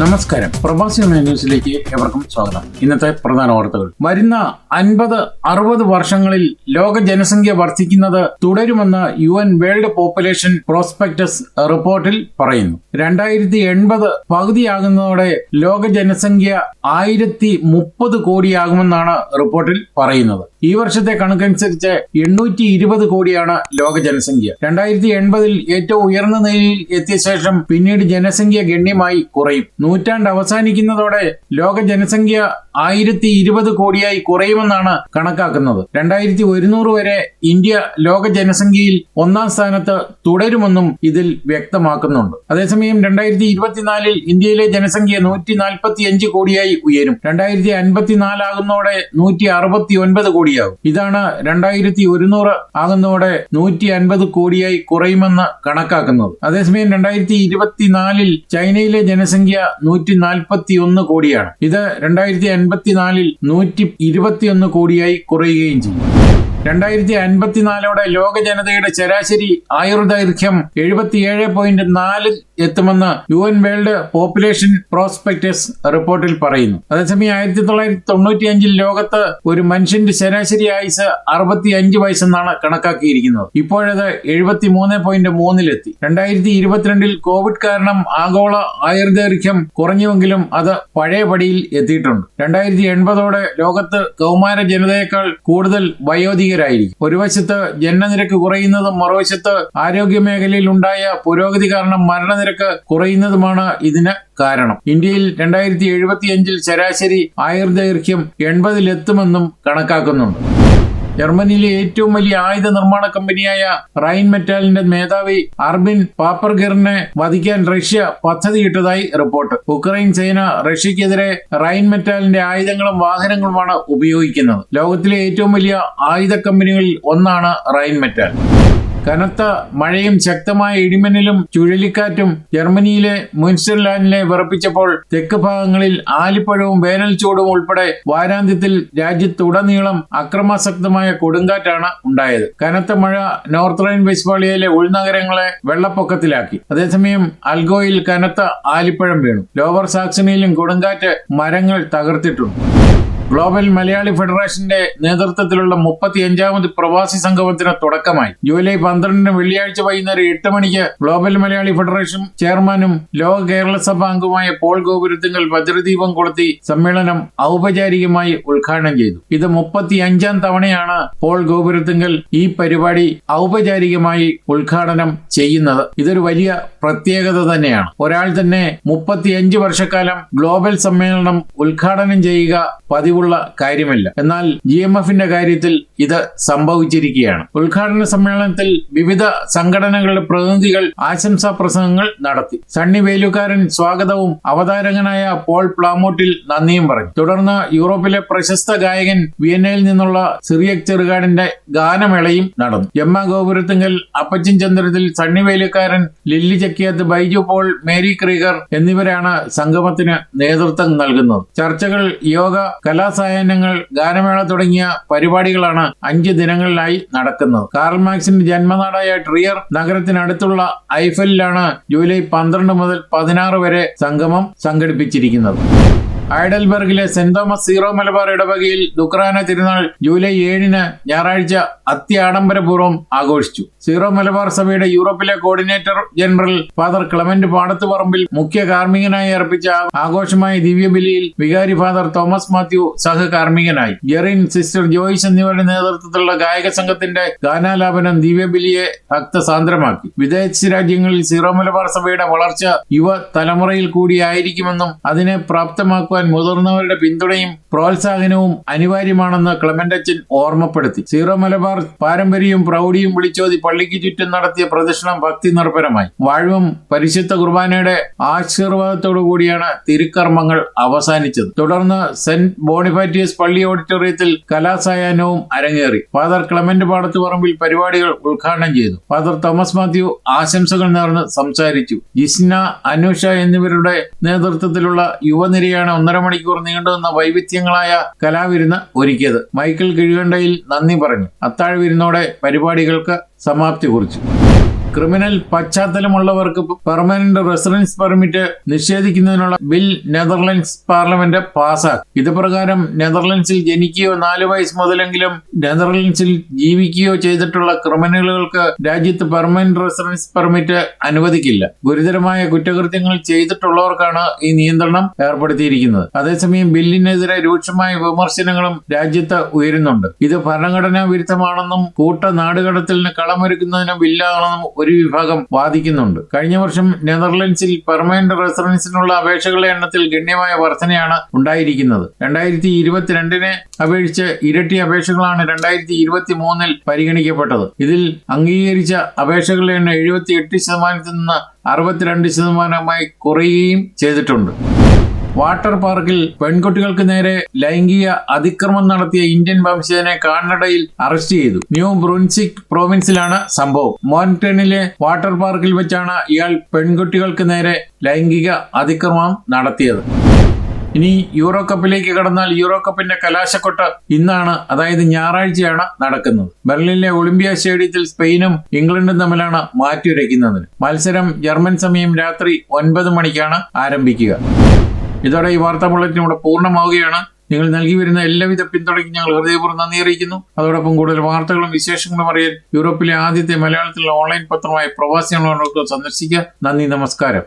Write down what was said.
നമസ്കാരം. പ്രവാസി ന്യൂസിലേക്ക് എവർക്കും സ്വാഗതം. ഇന്നത്തെ പ്രധാന വാർത്തകൾ. വരുന്ന അൻപത് അറുപത് വർഷങ്ങളിൽ ലോക ജനസംഖ്യ വർദ്ധിക്കുന്നത് തുടരുമെന്ന് U N world population prospects റിപ്പോർട്ടിൽ പറയുന്നു. രണ്ടായിരത്തി എൺപത് പകുതിയാകുന്നതോടെ ലോക ജനസംഖ്യ ആയിരത്തി മുപ്പത് കോടിയാകുമെന്നാണ് റിപ്പോർട്ടിൽ പറയുന്നത്. ഈ വർഷത്തെ കണക്കനുസരിച്ച് എണ്ണൂറ്റി ഇരുപത് കോടിയാണ് ലോക ജനസംഖ്യ. രണ്ടായിരത്തി എൺപതിൽ ഏറ്റവും ഉയർന്ന നിലയിൽ എത്തിയ ശേഷം പിന്നീട് ജനസംഖ്യ ഗണ്യമായി കുറയും. നൂറ്റാണ്ട് അവസാനിക്കുന്നതോടെ ലോക ജനസംഖ്യ ആയിരത്തി ഇരുപത് കോടിയായി കുറയുമെന്നാണ് കണക്കാക്കുന്നത്. രണ്ടായിരത്തി ഒരുന്നൂറ് വരെ ഇന്ത്യ ലോക ജനസംഖ്യയിൽ ഒന്നാം സ്ഥാനത്ത് തുടരുമെന്നും ഇതിൽ വ്യക്തമാക്കുന്നുണ്ട്. അതേസമയം രണ്ടായിരത്തി ഇരുപത്തിനാലിൽ ഇന്ത്യയിലെ ജനസംഖ്യ നൂറ്റി നാൽപ്പത്തി അഞ്ച് കോടിയായി ഉയരും. രണ്ടായിരത്തി അൻപത്തിനാലാകുന്നതോടെ നൂറ്റി അറുപത്തി ഒൻപത് കോടിയാകും. ഇതാണ് രണ്ടായിരത്തി ഒരുന്നൂറ് ആകുന്നതോടെ നൂറ്റി അൻപത് കോടിയായി കുറയുമെന്ന് കണക്കാക്കുന്നത്. അതേസമയം രണ്ടായിരത്തി ഇരുപത്തിനാലിൽ ചൈനയിലെ ജനസംഖ്യ നൂറ്റി നാൽപ്പത്തി ഒന്ന് കോടിയാണ്. ഇത് രണ്ടായിരത്തി എൺപത്തിനാലിൽ നൂറ്റി ഇരുപത്തിയൊന്ന് കോടിയായി കുറയുകയും ചെയ്യും രണ്ടായിരത്തി അൻപത്തിനാലോടെ ലോക ജനതയുടെ ശരാശരി ആയുർദൈർഘ്യം എഴുപത്തിയേഴ് പോയിന്റ് നാല് എത്തുമെന്ന് U N world population prospects റിപ്പോർട്ടിൽ പറയുന്നു. അതേസമയം ആയിരത്തി തൊള്ളായിരത്തി തൊണ്ണൂറ്റി അഞ്ചിൽ ലോകത്ത് ഒരു മനുഷ്യന്റെ ശരാശരി ആയുസ് അറുപത്തി അഞ്ച് വയസ്സെന്നാണ് കണക്കാക്കിയിരിക്കുന്നത്. ഇപ്പോഴത് എഴുപത്തി മൂന്ന് പോയിന്റ് മൂന്നിലെത്തി രണ്ടായിരത്തി ഇരുപത്തിരണ്ടിൽ കോവിഡ് കാരണം ആഗോള ആയുർദൈർഘ്യം കുറഞ്ഞുവെങ്കിലും അത് പഴയ പടിയിൽ എത്തിയിട്ടുണ്ട്. രണ്ടായിരത്തി എൺപതോടെ ലോകത്ത് കൗമാര ജനതയേക്കാൾ കൂടുതൽ വയോധികരായിരിക്കും ഒരു വശത്ത് ജനനനിരക്ക് കുറയുന്നതും മറുവശത്ത് ആരോഗ്യ മേഖലയിൽ ഉണ്ടായ പുരോഗതി കാരണം മരണനിരക്ക് കുറയുന്നതുമാണ് ഇതിന് കാരണം. ഇന്ത്യയിൽ രണ്ടായിരത്തി എഴുപത്തിയഞ്ചിൽ ശരാശരി ആയുർദൈർഘ്യം എൺപതിലെത്തുമെന്നും കണക്കാക്കുന്നുണ്ട്. ജർമ്മനിയിലെ ഏറ്റവും വലിയ ആയുധ നിർമ്മാണ കമ്പനിയായ റൈൻ മെറ്റാലിന്റെ മേധാവി അർബിൻ പാപ്പർഗറിനെ വധിക്കാൻ റഷ്യ പദ്ധതിയിട്ടതായി റിപ്പോർട്ട്. ഉക്രൈൻ സേന റഷ്യക്കെതിരെ റൈൻ മെറ്റാലിന്റെ ആയുധങ്ങളും വാഹനങ്ങളുമാണ് ഉപയോഗിക്കുന്നത്. ലോകത്തിലെ ഏറ്റവും വലിയ ആയുധ കമ്പനികളിൽ ഒന്നാണ് റൈൻ മെറ്റാൽ. കനത്ത മഴയും ശക്തമായ ഇടിമിന്നലും ചുഴലിക്കാറ്റും ജർമ്മനിയിലെ മുൻസ്റ്റർലാൻഡിനെ വിറപ്പിച്ചപ്പോൾ തെക്ക് ഭാഗങ്ങളിൽ ആലിപ്പഴവും വേനൽ ചൂടും ഉൾപ്പെടെ വാരാന്ത്യത്തിൽ രാജ്യത്തുടനീളം അക്രമാസക്തമായ കൊടുങ്കാറ്റാണ് ഉണ്ടായത്. കനത്ത മഴ നോർത്ത് റൈൻ വെസ്റ്റ്ഫാളിയയിലെ ഉൾനഗരങ്ങളെ വെള്ളപ്പൊക്കത്തിലാക്കി. അതേസമയം അൽഗോയിൽ കനത്ത ആലിപ്പഴം വീണു. ലോവർ സാക്സണിയിലും കൊടുങ്കാറ്റ് മരങ്ങൾ തകർത്തിട്ടുണ്ട്. ഗ്ലോബൽ മലയാളി ഫെഡറേഷന്റെ നേതൃത്വത്തിലുള്ള മുപ്പത്തിയഞ്ചാമത് പ്രവാസി സംഗമത്തിന് തുടക്കമായി. ജൂലൈ പന്ത്രണ്ടിന് വെള്ളിയാഴ്ച വൈകുന്നേരം എട്ട് മണിക്ക് ഗ്ലോബൽ മലയാളി ഫെഡറേഷൻ ചെയർമാനും ലോക കേരള സഭ അംഗവുമായ പോൾ ഗോപുരത്തിങ്കൽ വജ്രദീപം കൊളുത്തി സമ്മേളനം ഔപചാരികമായി ഉദ്ഘാടനം ചെയ്തു. ഇത് മുപ്പത്തിയഞ്ചാം തവണയാണ് പോൾ ഗോപുരത്തിങ്കൽ ഈ പരിപാടി ഔപചാരികമായി ഉദ്ഘാടനം ചെയ്യുന്നത്. ഇതൊരു വലിയ പ്രത്യേകത തന്നെയാണ്. ഒരാൾ തന്നെ മുപ്പത്തിയഞ്ച് വർഷക്കാലം ഗ്ലോബൽ സമ്മേളനം ഉദ്ഘാടനം ചെയ്യുക പതിവുള്ള കാര്യമല്ല. എന്നാൽ ജി എം എഫിന്റെ കാര്യത്തിൽ ഇത് സംഭവിച്ചിരിക്കുകയാണ്. ഉദ്ഘാടന സമ്മേളനത്തിൽ വിവിധ സംഘടനകളുടെ പ്രതിനിധികൾ ആശംസാ പ്രസംഗങ്ങൾ നടത്തി. സണ്ണി വേലുക്കാരൻ സ്വാഗതവും അവതാരകനായ പോൾ പ്ലാമോട്ടിൽ നന്ദിയും പറഞ്ഞു. തുടർന്ന് യൂറോപ്പിലെ പ്രശസ്ത ഗായകൻ വിയന്നയിൽ നിന്നുള്ള സിറിയക് ചെറുകാടിന്റെ ഗാനമേളയും നടന്നു. ജമ്മ Gopurathingal Appachan Chandrathil Sunny Velukkaran lily Chakkiyath Baiju Paul Mary Krieger എന്നിവരാണ് സംഗമത്തിന് നേതൃത്വം നൽകുന്നത്. ചർച്ചകൾ യോഗ കലാസായാഹ്നങ്ങൾ ഗാനമേള തുടങ്ങിയ പരിപാടികളാണ് അഞ്ച് ദിനങ്ങളിലായി നടക്കുന്നത്. കാർൽ മാർക്സിന്റെ ജന്മനാടായ ട്രിയർ നഗരത്തിനടുത്തുള്ള ഐഫലിലാണ് ജൂലൈ പന്ത്രണ്ട് മുതൽ പതിനാറ് വരെ സംഗമം സംഘടിപ്പിച്ചിരിക്കുന്നത്. ഐഡൽബർഗിലെ സെന്റ് തോമസ് സീറോ മലബാർ ഇടവകയിൽ ദുക്രാന തിരുനാൾ ജൂലൈ ഏഴിന് ഞായറാഴ്ച അത്യാഡംബരപൂർവം ആഘോഷിച്ചു. സീറോ മലബാർ സഭയുടെ യൂറോപ്പിലെ coordinator general father Clement Padathuparambil മുഖ്യ കാർമ്മികനായി അർപ്പിച്ച ആഘോഷമായ ദിവ്യബലിയിൽ വികാരി ഫാദർ തോമസ് മാത്യു സഹകാർമ്മികനായി. ജെറിൻ സിസ്റ്റർ ജോയിസ് എന്നിവരുടെ നേതൃത്വത്തിലുള്ള ഗായക സംഘത്തിന്റെ ഗാനാലാപനം ദിവ്യബലിയെ ഭക്തസാന്ദ്രമാക്കി. വിദേശ രാജ്യങ്ങളിൽ സീറോ മലബാർ സഭയുടെ വളർച്ച യുവ തലമുറയിൽ കൂടിയായിരിക്കുമെന്നും അതിനെ പ്രാപ്തമാക്കുവാൻ മുതിർന്നവരുടെ പിന്തുണയും പ്രോത്സാഹനവും അനിവാര്യമാണെന്ന് ക്ലമന്റച്ചൻ ഓർമ്മപ്പെടുത്തി. സീറോ മലബാർ പാരമ്പര്യവും പ്രൗഢിയും വിളിച്ചോതി പള്ളിക്ക് ചുറ്റും നടത്തിയ പ്രദക്ഷിണം ഭക്തി നിർഭരമായി. വാഴവും പരിശുദ്ധ കുർബാനയുടെ ആശീർവാദത്തോടു കൂടിയാണ് തിരുക്കർമ്മങ്ങൾ അവസാനിച്ചത്. തുടർന്ന് സെന്റ് ബോണിഫാറ്റിയസ് പള്ളി ഓഡിറ്റോറിയത്തിൽ കലാസായാഹ്നവും അരങ്ങേറി. ഫാദർ ക്ലമന്റ് പാടത്ത് പറമ്പിൽ പരിപാടികൾ ഉദ്ഘാടനം ചെയ്തു. ഫാദർ തോമസ് മാത്യു ആശംസകൾ നേർന്ന് സംസാരിച്ചു. ജിസ്ന അനുഷ എന്നിവരുടെ നേതൃത്വത്തിലുള്ള യുവനിരയാണ് ഒന്നര മണിക്കൂർ നീണ്ടുനിന്ന വൈവിധ്യങ്ങളായ കലാവിരുന്ന് ഒരുക്കിയത് മൈക്കിൾ കിഴുകണ്ടയിൽ നന്ദി പറഞ്ഞു. അത്താഴ വിരുന്നോടെ പരിപാടികൾക്ക് സമാപ്തി കുറിച്ചു. ക്രിമിനൽ പശ്ചാത്തലമുള്ളവർക്ക് പെർമനന്റ് റെസിഡൻസ് പെർമിറ്റ് നിഷേധിക്കുന്നതിനുള്ള ബിൽ നെതർലൻഡ്സ് പാർലമെന്റ് പാസാക്കി. ഇത് പ്രകാരം നെതർലൻഡ്സിൽ ജനിക്കുകയോ നാല് വയസ്സ് മുതലെങ്കിലും നെതർലൻഡ്സിൽ ജീവിക്കുകയോ ചെയ്തിട്ടുള്ള ക്രിമിനലുകൾക്ക് രാജ്യത്ത് പെർമനന്റ് റെസിഡൻസ് പെർമിറ്റ് അനുവദിക്കില്ല. ഗുരുതരമായ കുറ്റകൃത്യങ്ങൾ ചെയ്തിട്ടുള്ളവർക്കാണ് ഈ നിയന്ത്രണം ഏർപ്പെടുത്തിയിരിക്കുന്നത്. അതേസമയം ബില്ലിനെതിരെ രൂക്ഷമായ വിമർശനങ്ങളും രാജ്യത്ത് ഉയരുന്നുണ്ട്. ഇത് ഭരണഘടനാ വിരുദ്ധമാണെന്നും കൂട്ട നാടുകടത്തലിന് കളമൊരുക്കുന്നതിന് ബില്ലാണെന്നും ഒരു വിഭാഗം വാദിക്കുന്നുണ്ട്. കഴിഞ്ഞ വർഷം നെതർലൻഡ്സിൽ പെർമനന്റ് റെസിഡൻസിനുള്ള അപേക്ഷകളുടെ എണ്ണത്തിൽ ഗണ്യമായ വർധനയാണ് ഉണ്ടായിരിക്കുന്നത്. രണ്ടായിരത്തി ഇരുപത്തിരണ്ടിനെ അപേക്ഷിച്ച് ഇരട്ടി അപേക്ഷകളാണ് രണ്ടായിരത്തി ഇരുപത്തി മൂന്നിൽ പരിഗണിക്കപ്പെട്ടത്. ഇതിൽ അംഗീകരിച്ച അപേക്ഷകളുടെ എണ്ണം എഴുപത്തി എട്ട് ശതമാനത്തിൽ നിന്ന് അറുപത്തിരണ്ട് ശതമാനമായി കുറയുകയും ചെയ്തിട്ടുണ്ട്. വാട്ടർ പാർക്കിൽ പെൺകുട്ടികൾക്ക് നേരെ ലൈംഗിക അതിക്രമം നടത്തിയ ഇന്ത്യൻ വംശജനെ കാനഡയിൽ അറസ്റ്റ് ചെയ്തു. ന്യൂ ബ്രുൻസിക് പ്രോവിൻസിലാണ് സംഭവം. മോൻടണിലെ വാട്ടർ പാർക്കിൽ വെച്ചാണ് ഇയാൾ പെൺകുട്ടികൾക്ക് നേരെ ലൈംഗിക അതിക്രമം നടത്തിയത്. ഇനി യൂറോ കപ്പിലേക്ക് കടന്നാൽ യൂറോ കപ്പിന്റെ കലാശക്കൊട്ട് ഇന്നാണ് അതായത് ഞായറാഴ്ചയാണ് നടക്കുന്നത്. ബെർലിനിലെ ഒളിമ്പിയ സ്റ്റേഡിയത്തിൽ സ്പെയിനും ഇംഗ്ലണ്ടും തമ്മിലാണ് മാറ്റിവരയ്ക്കുന്നത് മത്സരം ജർമ്മൻ സമയം രാത്രി ഒൻപത് മണിക്കാണ് ആരംഭിക്കുക. ഇതോടെ ഈ വാർത്താ ബുള്ളറ്റിൻ ഇവിടെ പൂർണമാവുകയാണ്. നിങ്ങൾ നൽകി വരുന്ന എല്ലാവിധ പിന്തുണയ്ക്കും ഞങ്ങൾ ഹൃദയപൂർവം നന്ദി അറിയിക്കുന്നു. അതോടൊപ്പം കൂടുതൽ വാർത്തകളും വിശേഷങ്ങളും അറിയാൻ യൂറോപ്പിലെ ആദ്യത്തെ മലയാളത്തിലുള്ള ഓൺലൈൻ പത്രമായ പ്രവാസികളോട് സന്ദർശിക്കുക. നന്ദി നമസ്കാരം.